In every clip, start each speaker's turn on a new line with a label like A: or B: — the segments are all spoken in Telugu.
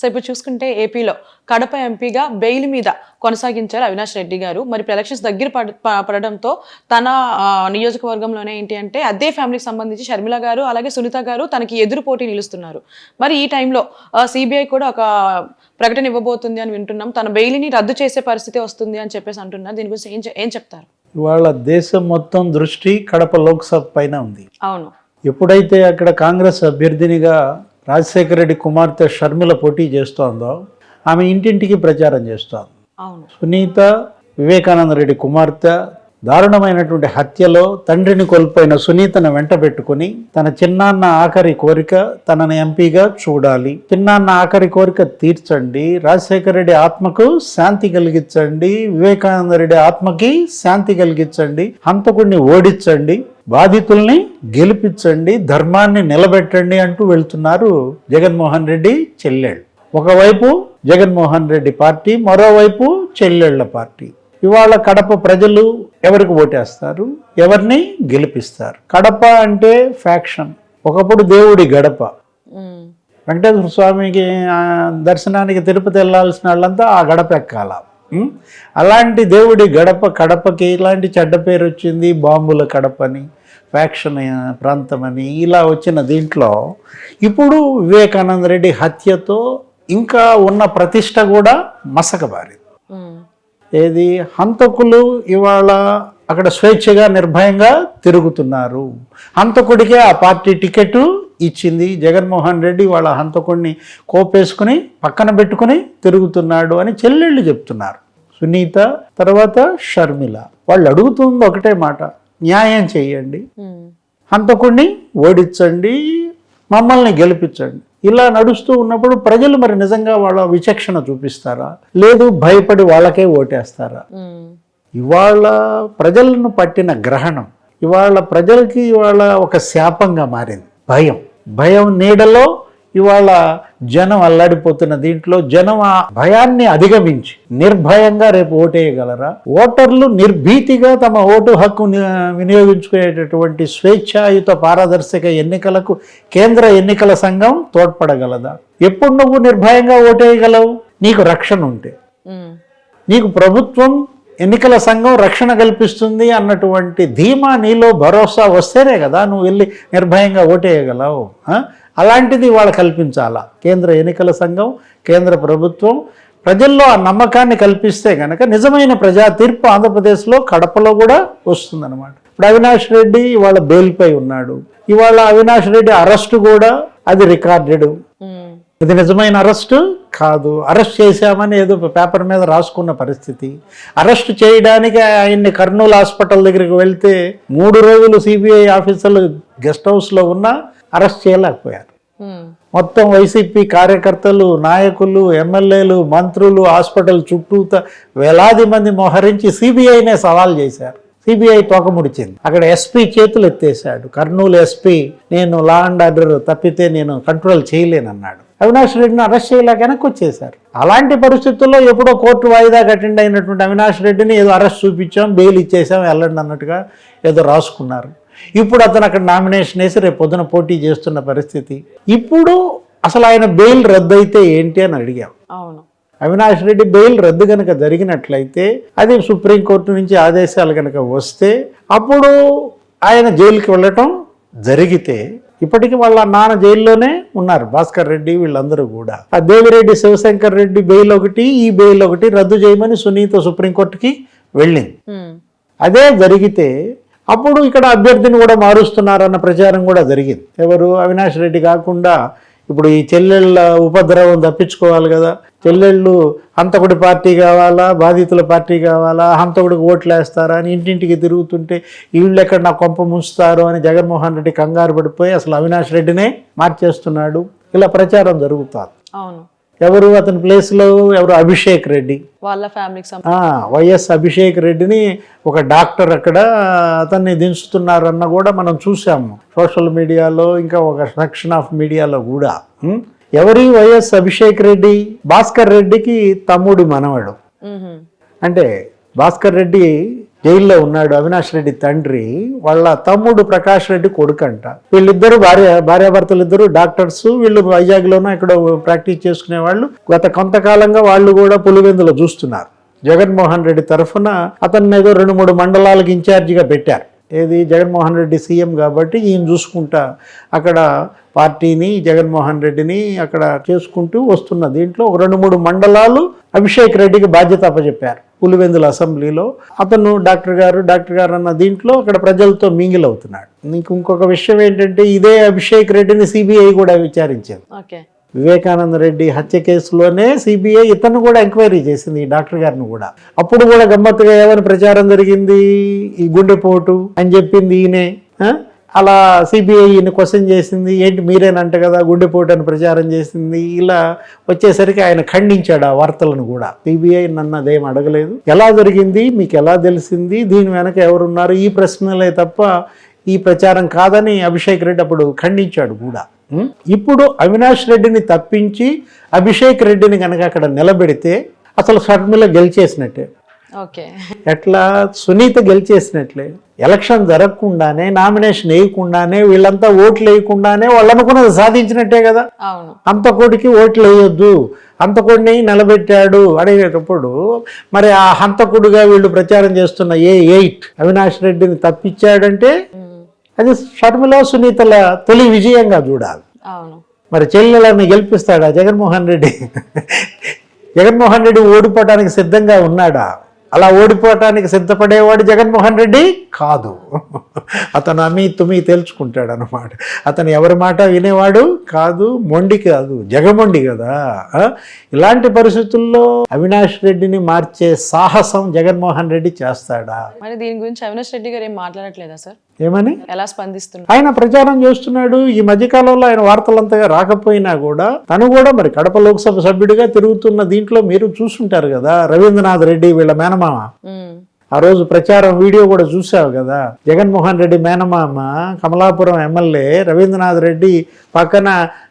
A: సో ఇప్పుడు చూసుకుంటే ఏపీలో కడప ఎంపీగా బెయిల్ మీద కొనసాగించారు అవినాష్ రెడ్డి గారు. మరి ఇప్పుడు ఎలక్షన్స్ దగ్గర పడడంతో తన నియోజకవర్గంలోనే ఏంటి అంటే అదే ఫ్యామిలీకి సంబంధించి షర్మిల గారు అలాగే సునీత గారు తనకి ఎదురు పోటీ నిలుస్తున్నారు. మరి ఈ టైంలో సిబిఐ కూడా ఒక ప్రకటన ఇవ్వబోతుంది అని వింటున్నాం. తన బెయిల్ని రద్దు చేసే పరిస్థితి వస్తుంది అని చెప్పేసి అంటున్నారు. దీని గురించి ఏం ఏం చెప్తారు?
B: ఇవాళ దేశం మొత్తం దృష్టి కడప లోక్సభ పైన ఉంది.
A: అవును.
B: ఎప్పుడైతే అక్కడ కాంగ్రెస్ అభ్యర్థినిగా రాజశేఖర రెడ్డి కుమార్తె షర్మిల పోటీ చేస్తోందో ఆమె ఇంటింటికి ప్రచారం చేస్తోంది. సునీత వివేకానంద రెడ్డి కుమార్తె దారుణమైనటువంటి హత్యలో తండ్రిని కోల్పోయిన సునీతను వెంట పెట్టుకుని తన చిన్నాన్న ఆఖరి కోరిక తనని ఎంపీగా చూడాలి. చిన్నాన్న ఆఖరి కోరిక తీర్చండి. రాజశేఖర రెడ్డి ఆత్మకు శాంతి కలిగించండి. వివేకానంద రెడ్డి ఆత్మకి శాంతి కలిగించండి. హంతకుడిని ఓడించండి. బాధితుల్ని గెలిపించండి. ధర్మాన్ని నిలబెట్టండి అంటూ వెళ్తున్నారు జగన్మోహన్ రెడ్డి చెల్లెళ్ళు. ఒకవైపు జగన్మోహన్ రెడ్డి పార్టీ మరోవైపు చెల్లెళ్ళ పార్టీ. ఇవాళ కడప ప్రజలు ఎవరికి ఓటేస్తారు? ఎవరిని గెలిపిస్తారు? కడప అంటే ఫ్యాక్షన్. ఒకప్పుడు దేవుడి గడప. వెంకటేశ్వర స్వామికి దర్శనానికి తిరుపతి వెళ్ళాల్సిన వాళ్ళంతా ఆ గడప ఎక్కాల? అలాంటి దేవుడి గడప కడపకి ఇలాంటి చెడ్డ పేరు వచ్చింది బాంబుల కడపని ఫ్యాక్షన్ ప్రాంతం అని ఇలా వచ్చిన దీంట్లో ఇప్పుడు వివేకానంద రెడ్డి హత్యతో ఇంకా ఉన్న ప్రతిష్ట కూడా మసకబారింది. ఏది? హంతకులు ఇవాళ అక్కడ స్వేచ్ఛగా నిర్భయంగా తిరుగుతున్నారు. హంతకుడికే ఆ పార్టీ టికెట్ ఇచ్చింది. జగన్మోహన్ రెడ్డి వాళ్ళ హంతకుడిని కోపేసుకుని పక్కన పెట్టుకుని తిరుగుతున్నాడు అని చెల్లెళ్ళు చెప్తున్నారు. సునీత తర్వాత షర్మిల. వాళ్ళు అడుగుతుంది ఒకటే మాట న్యాయం చేయండి హంతకుడిని ఓడించండి మమ్మల్ని గెలిపించండి. ఇలా నడుస్తూ ఉన్నప్పుడు ప్రజలు మరి నిజంగా వాళ్ళ విచక్షణ చూపిస్తారా? లేదు భయపడి వాళ్ళకే ఓటేస్తారా? ఇవాళ ప్రజలను పట్టిన గ్రహణం ఇవాళ ప్రజలకి ఇవాళ ఒక శాపంగా మారింది. భయం. భయం నీడలో ఇవాళ జనం అల్లాడిపోతున్న దీంట్లో జనం ఆ భయాన్ని అధిగమించి నిర్భయంగా రేపు ఓటేయగలరా ఓటర్లు నిర్భీతిగా తమ ఓటు హక్కు వినియోగించుకునేటటువంటి స్వేచ్ఛాయుత పారదర్శక ఎన్నికలకు కేంద్ర ఎన్నికల సంఘం తోడ్పడగలదా? ఎప్పుడు నువ్వు నిర్భయంగా ఓటేయగలవు నీకు రక్షణ ఉంటే. నీకు ప్రభుత్వం ఎన్నికల సంఘం రక్షణ కల్పిస్తుంది అన్నటువంటి ధీమా నీలో భరోసా వస్తేనే కదా నువ్వు వెళ్ళి నిర్భయంగా ఓటేయగలవు? అలాంటిది వాళ్ళు కల్పించాలా? కేంద్ర ఎన్నికల సంఘం కేంద్ర ప్రభుత్వం ప్రజల్లో ఆ నమ్మకాన్ని కల్పిస్తే కనుక నిజమైన ప్రజా తీర్పు ఆంధ్రప్రదేశ్లో కడపలో కూడా వస్తుందన్నమాట. ఇప్పుడు అవినాష్ రెడ్డి ఇవాళ బెయిల్పై ఉన్నాడు. ఇవాళ అవినాష్ రెడ్డి అరెస్టు కూడా అది రికార్డెడ్. ఇది నిజమైన అరెస్టు కాదు. అరెస్ట్ చేశామని ఏదో పేపర్ మీద రాసుకున్న పరిస్థితి. అరెస్ట్ చేయడానికి ఆయన్ని కర్నూలు హాస్పిటల్ దగ్గరికి వెళ్తే మూడు రోజులు సిబిఐ ఆఫీసర్లు గెస్ట్ హౌస్లో ఉన్నా అరెస్ట్ చేయలేకపోయారు. మొత్తం వైసీపీ కార్యకర్తలు నాయకులు ఎమ్మెల్యేలు మంత్రులు హాస్పిటల్ చుట్టూత వేలాది మంది మోహరించి సిబిఐనే సవాల్ చేశారు. సిబిఐ తోకముడిచింది అక్కడ ఎస్పీ చేతులు ఎత్తేసాడు కర్నూలు ఎస్పీ నేను లా అండ్ ఆర్డర్ తప్పితే నేను కంట్రోల్ చేయలేనన్నాడు. అవినాష్ రెడ్డిని అరెస్ట్ చేయలేక వెనక్కి వచ్చేశారు. అలాంటి పరిస్థితుల్లో ఎప్పుడో కోర్టు వాయిదా అటెండ్ అయినటువంటి అవినాష్ రెడ్డిని ఏదో అరెస్ట్ చూపించాం బెయిల్ ఇచ్చేసాం వెళ్ళండి అన్నట్టుగా ఏదో రాసుకున్నారు. ఇప్పుడు అతను అక్కడ నామినేషన్ వేసి రేపు పొద్దున పోటీ చేస్తున్న పరిస్థితి. ఇప్పుడు అసలు ఆయన బెయిల్ రద్దు అయితే ఏంటి అని అడిగాం.
A: అవును.
B: అవినాష్ రెడ్డి బెయిల్ రద్దు కనుక జరిగినట్లయితే అది సుప్రీంకోర్టు నుంచి ఆదేశాలు కనుక వస్తే అప్పుడు ఆయన జైలుకి వెళ్ళటం జరిగితే ఇప్పటికీ వాళ్ళ నాన్న జైల్లోనే ఉన్నారు భాస్కర్ రెడ్డి వీళ్ళందరూ కూడా. ఆ దేవిరెడ్డి శివశంకర్ రెడ్డి బెయిల్ ఒకటి ఈ బెయిల్ ఒకటి రద్దు చేయమని సునీత సుప్రీంకోర్టుకి వెళ్ళింది. అదే జరిగితే అప్పుడు ఇక్కడ అభ్యర్థిని కూడా మారుస్తున్నారన్న ప్రచారం కూడా జరిగింది. ఎవరు? అవినాష్ రెడ్డి కాకుండా ఇప్పుడు ఈ చెల్లెళ్ళ ఉపద్రవం తప్పించుకోవాలి కదా. చెల్లెళ్ళు హంతకుడి పార్టీ కావాలా? బాధితుల పార్టీ కావాలా? హంతకుడికి ఓట్లు వేస్తారా అని ఇంటింటికి తిరుగుతుంటే వీళ్ళు ఎక్కడ నా కొంప ముంచుతారు అని జగన్మోహన్ రెడ్డి కంగారు పడిపోయి అసలు అవినాష్ రెడ్డినే మార్చేస్తున్నాడు. ఇలా ప్రచారం జరుగుతుంది.
A: అవును.
B: ఎవరు అతని ప్లేస్లో? ఎవరు? అభిషేక్ రెడ్డి.
A: వాళ్ళ ఫ్యామిలీకి
B: ఆ, వైఎస్ అభిషేక్ రెడ్డిని ఒక డాక్టర్ అక్కడ అతన్ని దించుతున్నారన్న కూడా మనం చూసాము సోషల్ మీడియాలో ఇంకా ఒక సెక్షన్ ఆఫ్ మీడియాలో కూడా? ఎవరి? వైఎస్ అభిషేక్ రెడ్డి. భాస్కర్ రెడ్డికి తమ్ముడి మనవడు. అంటే భాస్కర్ రెడ్డి జైల్లో ఉన్నాడు అవినాష్ రెడ్డి తండ్రి వాళ్ళ తమ్ముడు ప్రకాష్ రెడ్డి కొడుకంట. వీళ్ళిద్దరు భార్య భార్యాభర్తలు ఇద్దరు డాక్టర్స్ వీళ్ళు వైజాగ్లోనూ ఇక్కడ ప్రాక్టీస్ చేసుకునే వాళ్ళు గత కొంతకాలంగా వాళ్ళు కూడా పులివెందులో చూస్తున్నారు. జగన్మోహన్ రెడ్డి తరఫున అతన్ని ఏదో రెండు మూడు మండలాలకు ఇన్ఛార్జిగా పెట్టారు. ఏది? జగన్మోహన్ రెడ్డి సీఎం కాబట్టి ఈయన చూసుకుంటా అక్కడ పార్టీని జగన్మోహన్ రెడ్డిని అక్కడ చేసుకుంటూ వస్తున్న దీంట్లో రెండు మూడు మండలాలు అభిషేక్ రెడ్డికి బాధ్యత అప్పచెప్పారు. పులివెందుల అసెంబ్లీలో అతను డాక్టర్ గారు డాక్టర్ గారు అన్న దీంట్లో అక్కడ ప్రజలతో మింగిల్ అవుతున్నాడు. నీకు ఇంకొక విషయం ఏంటంటే ఇదే అభిషేక్ రెడ్డిని సిబిఐ కూడా విచారించింది వివేకానంద రెడ్డి హత్య కేసులోనే సిబిఐ ఇతను కూడా ఎంక్వైరీ చేసింది ఈ డాక్టర్ గారిని కూడా. అప్పుడు కూడా గమ్మత్తుగా ఏమని ప్రచారం జరిగింది? ఈ గుండెపోటు అని చెప్పింది ఈయనే? అలా సిబిఐ ఈయన క్వశ్చన్ చేసింది. ఏంటి మీరేనంట కదా గుండెపోటు అని ప్రచారం చేసింది. ఇలా వచ్చేసరికి ఆయన ఖండించాడు ఆ వార్తలను కూడా. సిబిఐ నన్ను అదేం అడగలేదు. ఎలా జరిగింది? మీకు ఎలా తెలిసింది? దీని వెనక ఎవరున్నారు? ఈ ప్రశ్నలే తప్ప ఈ ప్రచారం కాదని అభిషేక్ రెడ్డి అప్పుడు ఖండించాడు కూడా? ఇప్పుడు అవినాష్ రెడ్డిని తప్పించి అభిషేక్ రెడ్డిని కనుక అక్కడ నిలబెడితే అసలు షర్మిల గెలిచేసినట్టే.
A: ఓకే.
B: ఎట్లా? సునీత గెలిచేసినట్లే. ఎలక్షన్ జరగకుండానే నామినేషన్ వేయకుండానే వీళ్ళంతా ఓట్లు వేయకుండానే వాళ్ళు అనుకున్నది సాధించినట్టే కదా.
A: అవును.
B: హంతకుడికి ఓట్లు వేయొద్దు. హంతకుడిని నిలబెట్టాడు అనేటప్పుడు మరి ఆ హంతకుడుగా వీళ్ళు ప్రచారం చేస్తున్న ఏ ఎయిట్ అవినాష్ రెడ్డిని తప్పించాడంటే అది షర్మిల సునీతల తొలి విజయంగా చూడాలి. మరి చెల్లెలని గెలిపిస్తాడా జగన్మోహన్ రెడ్డి? జగన్మోహన్ రెడ్డి ఓడిపోవటానికి సిద్ధంగా ఉన్నాడా? అలా ఓడిపోవటానికి సిద్ధపడేవాడు జగన్మోహన్ రెడ్డి కాదు. అతను అమి తుమి తేల్చుకుంటాడు అనమాట అతను ఎవరి మాట వినేవాడు కాదు మొండి కాదు జగమొండి కదా. ఇలాంటి పరిస్థితుల్లో అవినాష్ రెడ్డిని మార్చే సాహసం జగన్మోహన్ రెడ్డి చేస్తాడా?
A: మరి దీని గురించి అవినాష్ రెడ్డి గారు ఏం మాట్లాడట్లేదా సార్?
B: ఏమని?
A: ఎలా స్పందిస్తున్నారు
B: ఆయన ప్రచారం చేస్తున్నాడు. ఈ మధ్యకాలంలో ఆయన వార్తలంతగా రాకపోయినా కూడా తను కూడా మరి కడప లోక్సభ సభ్యుడిగా తిరుగుతున్న దీంట్లో మీరు చూసుంటారు కదా. రవీంద్రనాథ్ రెడ్డి వీళ్ళ మేనమామ. ఆ రోజు ప్రచారం వీడియో కూడా చూసావు కదా. జగన్మోహన్ రెడ్డి మేనమామ కమలాపురం ఎమ్మెల్యే రవీంద్రనాథ్ రెడ్డి పక్కన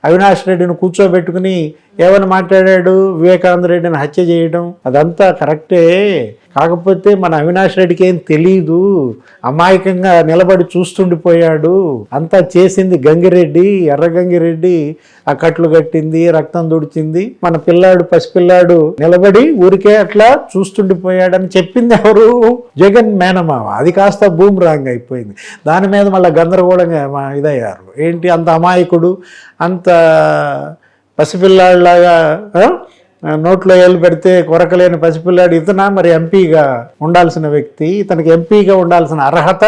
B: అవినాష్ రెడ్డిని కూర్చోబెట్టుకుని ఏమని మాట్లాడాడు? వివేకానంద రెడ్డిని హత్య చేయడం? అదంతా కరెక్టే. కాకపోతే మన అవినాష్ రెడ్డికి ఏం తెలీదు. అమాయకంగా నిలబడి చూస్తుండిపోయాడు. అంతా చేసింది గంగిరెడ్డి ఎర్ర గంగిరెడ్డి. ఆ కట్లు కట్టింది రక్తం దుడిచింది మన పిల్లాడు పసిపిల్లాడు నిలబడి ఊరికే అట్లా చూస్తుండిపోయాడని చెప్పింది ఎవరు? జగన్ మేనమామ అది కాస్త భూమి రాంగ్ అయిపోయింది. దాని మీద మళ్ళీ గందరగోళంగా మా- ఇదయ్యారు. ఏంటి అంత అమాయకుడు? అంత పసిపిల్లాడిలాగా నోట్లో ఏళ్ళు పెడితే కొరకలేని పసిపిల్లాడు ఇతన? మరి ఎంపీగా ఉండాల్సిన వ్యక్తి ఇతనికి ఎంపీగా ఉండాల్సిన అర్హత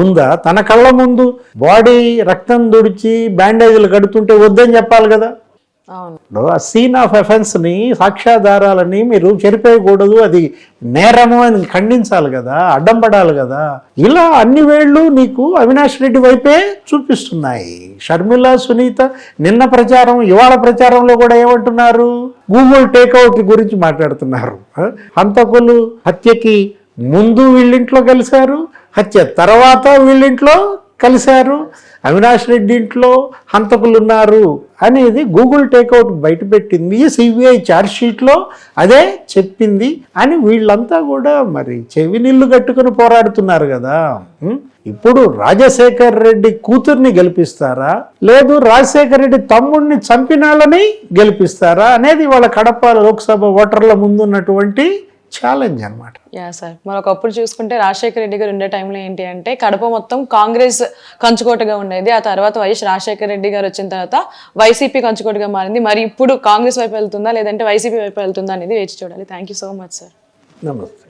B: ఉందా? తన కళ్ళ ముందు బాడీ రక్తం దుడిచి బ్యాండేజీలు కడుతుంటే వద్దని చెప్పాలి కదా.
A: అవును.
B: ఆ సీన్ ఆఫ్ ఎఫెన్స్ని సాక్ష్యాధారాలని మీరు చెరిపేయకూడదు అది నేరము అని ఖండించాలి కదా అడ్డం పడాలి కదా. ఇలా అన్ని వేళ్ళు నీకు అవినాష్ రెడ్డి వైపే చూపిస్తున్నాయి. షర్మిల సునీత నిన్న ప్రచారం ఇవాళ ప్రచారంలో కూడా ఏమంటున్నారు? గూగుల్ టేక్అవుట్ గురించి మాట్లాడుతున్నారు. హంతకులు హత్యకి ముందు వీళ్ళింట్లో కలిశారు హత్య తర్వాత వీళ్ళింట్లో కలిశారు. అవినాష్ రెడ్డి ఇంట్లో హంతకులు ఉన్నారు అనేది గూగుల్ టేక్అవుట్ బయటపెట్టింది సిబిఐ షీట్లో అదే చెప్పింది అని వీళ్ళంతా కూడా మరి చెవి నీళ్ళు కట్టుకుని పోరాడుతున్నారు కదా. ఇప్పుడు రాజశేఖర్ రెడ్డి కూతుర్ని గెలిపిస్తారా? లేదు రాజశేఖర్ రెడ్డి తమ్ముడిని చంపినాలని గెలిపిస్తారా? అనేది వాళ్ళ కడప లోక్సభ ఓటర్ల ముందున్నటువంటి ఛాలెంజ్ అన్నమాట.
A: యా సార్ మరి ఒకప్పుడు చూసుకుంటే రాజశేఖర రెడ్డి గారు ఉండే టైంలో ఏంటి అంటే కడప మొత్తం కాంగ్రెస్ కంచుకోటగా ఉండేది. ఆ తర్వాత వైఎస్ రాజశేఖర రెడ్డి గారు వచ్చిన తర్వాత వైసీపీ కంచుకోటగా మారింది. మరి ఇప్పుడు కాంగ్రెస్ వైపు వెళ్తుందా? లేదంటే వైసీపీ వైపు వెళ్తుందా అనేది వేచి చూడాలి. Thank you so much sir
B: నమస్తే.